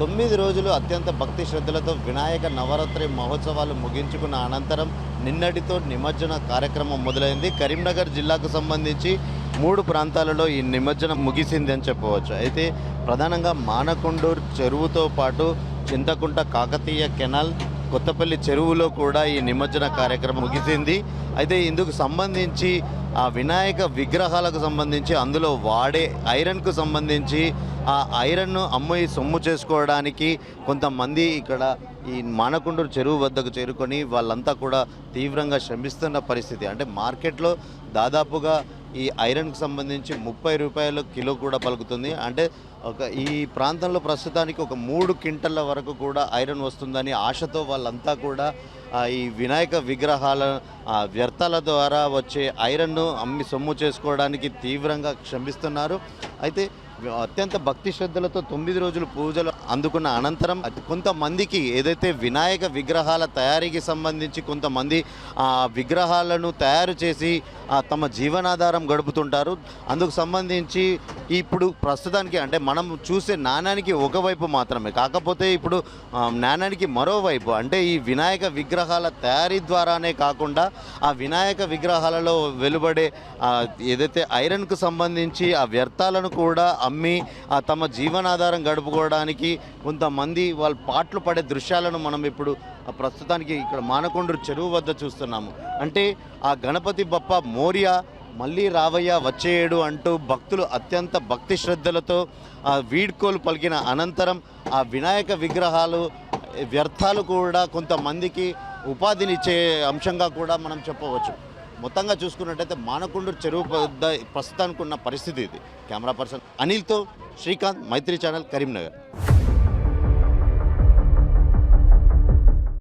తొమ్మిది రోజులు అత్యంత భక్తి శ్రద్ధలతో వినాయక నవరాత్రి మహోత్సవాలు ముగించుకున్న అనంతరం నిన్నటితో నిమజ్జన కార్యక్రమం మొదలైంది. కరీంనగర్ జిల్లాకు సంబంధించి మూడు ప్రాంతాలలో ఈ నిమజ్జనం ముగిసింది అని చెప్పవచ్చు. అయితే ప్రధానంగా మానకొండూరు చెరువుతో పాటు చింతకుంట కాకతీయ కెనాల్ కొత్తపల్లి చెరువులో కూడా ఈ నిమజ్జన కార్యక్రమం ముగిసింది. అయితే ఇందుకు సంబంధించి ఆ వినాయక విగ్రహాలకు సంబంధించి అందులో వాడే ఐరన్కు సంబంధించి ఆ ఐరన్ను అమ్మాయి సొమ్ము చేసుకోవడానికి కొంతమంది ఇక్కడ ఈ మానకుండూరు చెరువు వద్దకు చేరుకొని వాళ్ళంతా కూడా తీవ్రంగా శ్రమిస్తున్న పరిస్థితి. అంటే మార్కెట్లో దాదాపుగా ఈ ఐరన్కు సంబంధించి ముప్పై రూపాయలు కిలో కూడా పలుకుతుంది. అంటే ఒక ఈ ప్రాంతంలో ప్రస్తుతానికి ఒక మూడు క్వింటల్ల వరకు కూడా ఐరన్ వస్తుందని ఆశతో వాళ్ళంతా కూడా ఈ వినాయక విగ్రహాల వ్యర్థాల ద్వారా వచ్చే ఐరన్ను అమ్మి సొమ్ము చేసుకోవడానికి తీవ్రంగా క్షమిస్తున్నారు. అయితే అత్యంత భక్తి శ్రద్ధలతో తొమ్మిది రోజులు పూజలు అందుకున్న అనంతరం కొంతమందికి ఏదైతే వినాయక విగ్రహాల తయారీకి సంబంధించి కొంతమంది ఆ విగ్రహాలను తయారు చేసి తమ జీవనాధారం గడుపుతుంటారు. అందుకు సంబంధించి ఇప్పుడు ప్రస్తుతానికి అంటే మనం చూసే నాణానికి ఒకవైపు మాత్రమే. కాకపోతే ఇప్పుడు నాణానికి మరోవైపు అంటే ఈ వినాయక విగ్రహాల తయారీ ద్వారానే కాకుండా ఆ వినాయక విగ్రహాలలో వెలువడే ఏదైతే ఐరన్కు సంబంధించి ఆ వ్యర్థాలను కూడా అమ్మి ఆ, తమ జీవనాధారం గడుపుకోవడానికి కొంతమంది వాళ్ళు పాటలు పడే దృశ్యాలను మనం ఇప్పుడు ప్రస్తుతానికి ఇక్కడ మానకొండ్రు చెరువు వద్ద చూస్తున్నాము. అంటే ఆ గణపతి బప్ప మోరియా మళ్ళీ రావయ్య వచ్చేయడు అంటూ భక్తులు అత్యంత భక్తి శ్రద్ధలతో ఆ వీడ్కోలు పలికిన అనంతరం ఆ వినాయక విగ్రహాలు వ్యర్థాలు కూడా కొంతమందికి ఉపాధినిచ్చే అంశంగా కూడా మనం చెప్పవచ్చు. మొత్తంగా చూసుకున్నట్టయితే మానకొండూరు చెరువు వద్ద ప్రస్తుతానికి ఉన్న పరిస్థితి ఇది. కెమెరా పర్సన్ అనిల్తో శ్రీకాంత్ మైత్రి ఛానల్ కరీంనగర్.